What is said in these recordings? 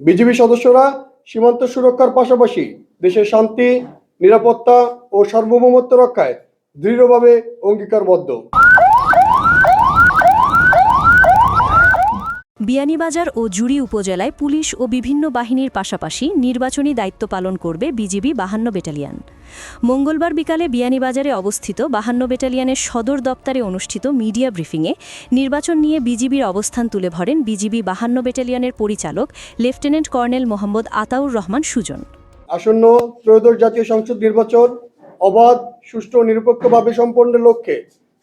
BGB সদস্যরা সীমান্ত সুরক্ষার পাশাপাশি দেশের শান্তি নিরাপত্তা ও সার্বভৌমত্ব রক্ষায় দৃঢ়ভাবে অঙ্গীকারবদ্ধ। বিয়ানীবাজার ও জুড়ি উপজেলায় পুলিশ ও বিভিন্ন বাহিনীর পাশাপাশি নির্বাচনী দায়িত্ব পালন করবে বিজিবি বাহান্ন ব্যাটালিয়ন। মঙ্গলবার বিকালে বিয়ানীবাজারে অবস্থিত বাহান্ন ব্যাটালিয়নের সদর দপ্তরে অনুষ্ঠিত মিডিয়া ব্রিফিংয়ে নির্বাচন নিয়ে বিজিবির অবস্থান তুলে ধরেন বিজিবি বাহান্ন ব্যাটালিয়নের পরিচালক লেফটেন্যান্ট কর্নেল মোহাম্মদ আতাউর রহমান সুজন। আসন্ন ত্রয়োদশ জাতীয় সংসদ নির্বাচন অবাধ, সুষ্ঠু নিরপেক্ষভাবে সম্পন্নের লক্ষ্যে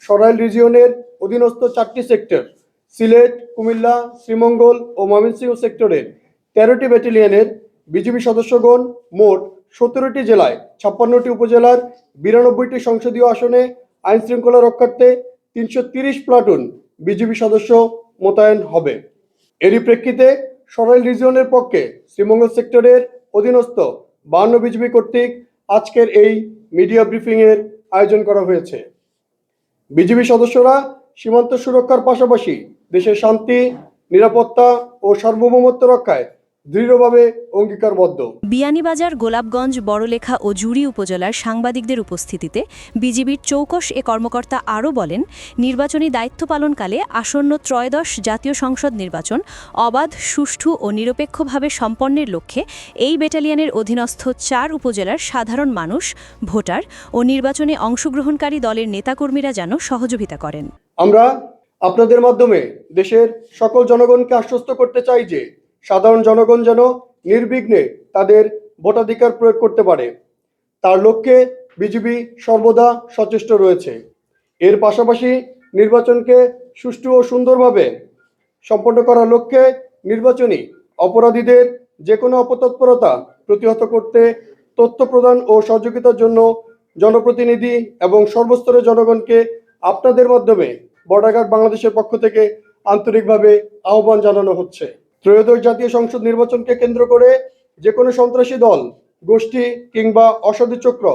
সরাইল রিজিয়নের অধীনস্থ চারটি সেক্টর সিলেট, কুমিল্লা, শ্রীমঙ্গল ও ময়মনসিংহ সেক্টরের তেরোটি ব্যাটালিয়নের বিজিবি সদস্যগণ মোট সতেরোটি জেলায়, ছাপ্পান্নটি উপজেলার, বিরানব্বইটি সংসদীয় আসনে আইন শৃঙ্খলা রক্ষার্থে তিনশো তিরিশ প্লাটুন বিজিবি সদস্য মোতায়েন হবে। এরই প্রেক্ষিতে সরাইল রিজিয়নের পক্ষে শ্রীমঙ্গল সেক্টরের অধীনস্থ বান্ন বিজিবি কর্তৃক আজকের এই মিডিয়া ব্রিফিংয়ের আয়োজন করা হয়েছে। বিজিবি সদস্যরা সীমান্ত সুরক্ষার পাশাপাশি দেশের শান্তি নিরাপত্তা ও সার্বভৌমত্ব রক্ষায় দৃঢ়ভাবে অঙ্গীকারবদ্ধ। বিয়ানীবাজার গোলাপগঞ্জ বড়লেখা ও জুড়ি উপজেলার সাংবাদিকদের উপস্থিতিতে বিজিবির চৌকশ এ কর্মকর্তা আরও বলেন নির্বাচনী দায়িত্ব পালনকালে আসন্ন ত্রয়োদশ জাতীয় সংসদ নির্বাচন অবাধ সুষ্ঠু ও নিরপেক্ষভাবে সম্পন্নের লক্ষ্যে এই ব্যাটালিয়নের অধীনস্থ চার উপজেলার সাধারণ মানুষ ভোটার ও নির্বাচনে অংশগ্রহণকারী দলের নেতাকর্মীরা যেন সহযোগিতা করেন। আমরা আপনাদের মাধ্যমে দেশের সকল জনগণকে আশ্বস্ত করতে চাই যে সাধারণ জনগণ যেন নির্বিঘ্নে তাদের ভোটাধিকার প্রয়োগ করতে পারে। তার লক্ষ্যে বিজিবি সর্বদা সচেষ্ট রয়েছে। এর পাশাপাশি নির্বাচনকে সুষ্ঠু ও সুন্দরভাবে সম্পন্ন করার লক্ষ্যে নির্বাচনী অপরাধীদের যে কোনো অপতৎপরতা প্রতিহত করতে তথ্য প্রদান ও সহযোগিতার জন্য জনপ্রতিনিধি এবং সর্বস্তরের জনগণকে আপনাদের মাধ্যমে বর্ডার গার্ড বাংলাদেশের পক্ষ থেকে আন্তরিকভাবে আহ্বান জানানো হচ্ছে। ত্রয়োদশ জাতীয় সংসদ নির্বাচনকে কেন্দ্র করে যে কোনো সন্ত্রাসী দল, গোষ্ঠী কিংবা অসাধু চক্র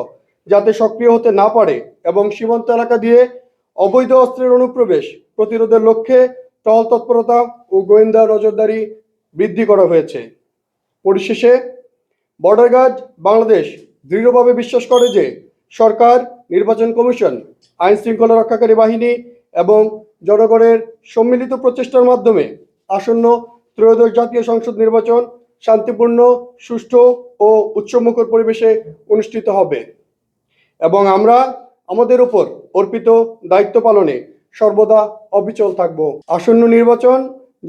যাতে সক্রিয় হতে না পারে এবং সীমান্ত এলাকা দিয়ে অবৈধ অস্ত্রের অনুপ্রবেশ প্রতিরোধের লক্ষ্যে টহল তৎপরতা ও গোয়েন্দা নজরদারি বৃদ্ধি করা হয়েছে। পরিশেষে বর্ডার গার্ড বাংলাদেশ দৃঢ়ভাবে বিশ্বাস করে যে সরকার, নির্বাচন কমিশন আইন শৃঙ্খলা রক্ষাকারী বাহিনী এবং জনগণের সম্মিলিত প্রচেষ্টার মাধ্যমে আসন্ন ত্রয়োদশ জাতীয় সংসদ নির্বাচন শান্তিপূর্ণ, সুষ্ঠু ও উৎসবমুখর পরিবেশে অনুষ্ঠিত হবে। এবং আমরা আমাদের উপর অর্পিত দায়িত্ব পালনে সর্বদা অবিচল থাকব। আসন্ন নির্বাচন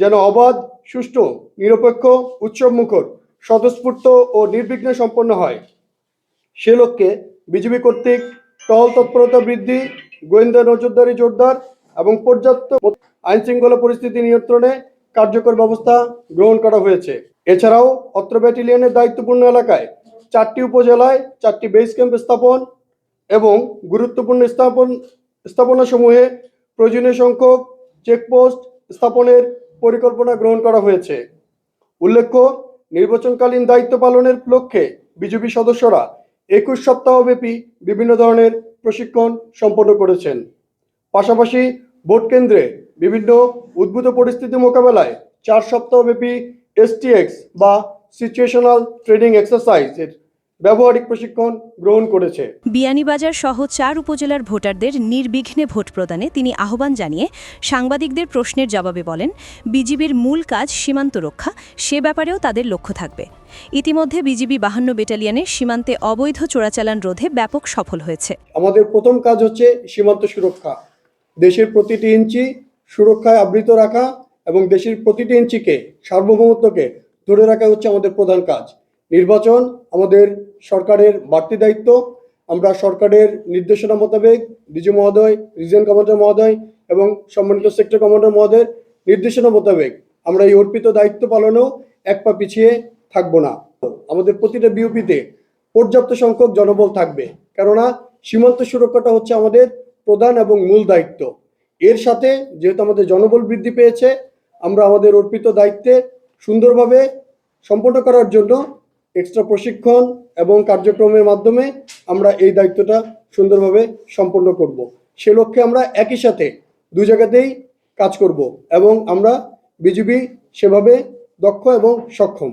যেন অবাধ, সুষ্ঠু, নিরপেক্ষ উৎসবমুখর স্বতঃস্ফূর্ত ও নির্বিঘ্নে সম্পন্ন হয়। সে লক্ষ্যে বিজেপি কর্তৃক টহল তৎপরতা বৃদ্ধি গোয়েন্দা নজরদারি জোরদার এবং পর্যাপ্ত আইন শৃঙ্খলা পরিস্থিতি নিয়ন্ত্রণে কার্যকর ব্যবস্থা গ্রহণ করা হয়েছে। এছাড়াও অত্র ব্যাটালিয়নের দায়িত্বপূর্ণ এলাকায় চারটি উপজেলায় চারটি বেস ক্যাম্প স্থাপন এবং গুরুত্বপূর্ণ স্থাপন স্থাপনাসমূহে প্রয়োজনীয় সংখ্যক চেকপোস্ট স্থাপনের পরিকল্পনা গ্রহণ করা হয়েছে। উল্লেখ্য, নির্বাচনকালীন দায়িত্ব পালনের লক্ষ্যে বিজেপি সদস্যরা একুশ সপ্তাহব্যাপী বিভিন্ন ধরনের প্রশিক্ষণ সম্পন্ন করেছেন। পাশাপাশি ভোট কেন্দ্রে বিভিন্ন উদ্ভূত পরিস্থিতি মোকাবেলায় চার সপ্তাহব্যাপী এসটিএক্স বা সিচুয়েশনাল ট্রেনিং এক্সারসাইজের ব্যবহারিক প্রশিক্ষণ গ্রহণ করেছে। বিয়ানীবাজার সহ চার উপজেলার ভোটারদের নির্বিঘ্নে ভোট প্রদানে তিনি আহ্বান জানিয়ে সাংবাদিকদের প্রশ্নের জবাবে বলেন বিজিবির মূল কাজ সীমান্ত রক্ষা সে ব্যাপারেও তাদের লক্ষ্য থাকবে। ইতিমধ্যে বিজিবি বাহান্ন ব্যাটালিয়নে সীমান্তে অবৈধ চোরাচালান রোধে ব্যাপক সফল হয়েছে। আমাদের প্রথম কাজ হচ্ছে সীমান্ত সুরক্ষা। দেশের প্রতিটি ইঞ্চি সুরক্ষায় আবৃত রাখা এবং দেশের প্রতিটি ইঞ্চিকে সার্বভৌমত্বকে ধরে রাখা হচ্ছে আমাদের প্রধান কাজ। নির্বাচন, আমাদের সরকারের বাড়তি দায়িত্ব, আমরা সরকারের নির্দেশনা মোতাবেক ডিজি মহোদয়, রিজিয়ন কমান্ডার মহোদয় এবং সম্মানিত সেক্টর কমান্ডার মহোদয়ের নির্দেশনা মোতাবেক আমরা এই অর্পিত দায়িত্ব পালনেও এক পা পিছিয়ে থাকব না। আমাদের প্রতিটা বিউপিতে পর্যাপ্ত সংখ্যক জনবল থাকবে, কেননা সীমান্ত সুরক্ষাটা হচ্ছে আমাদের প্রধান এবং মূল দায়িত্ব। এর সাথে যেহেতু আমাদের জনবল বৃদ্ধি পেয়েছে, আমরা আমাদের অর্পিত দায়িত্বে সুন্দরভাবে সম্পন্ন করার জন্য এক্সট্রা প্রশিক্ষণ এবং কার্যক্রমের মাধ্যমে আমরা এই দায়িত্বটা সুন্দরভাবে সম্পন্ন করব। সে লক্ষ্যে আমরা একই সাথে দু জায়গাতেই কাজ করব এবং আমরা বিজিবি সেভাবে দক্ষ এবং সক্ষম।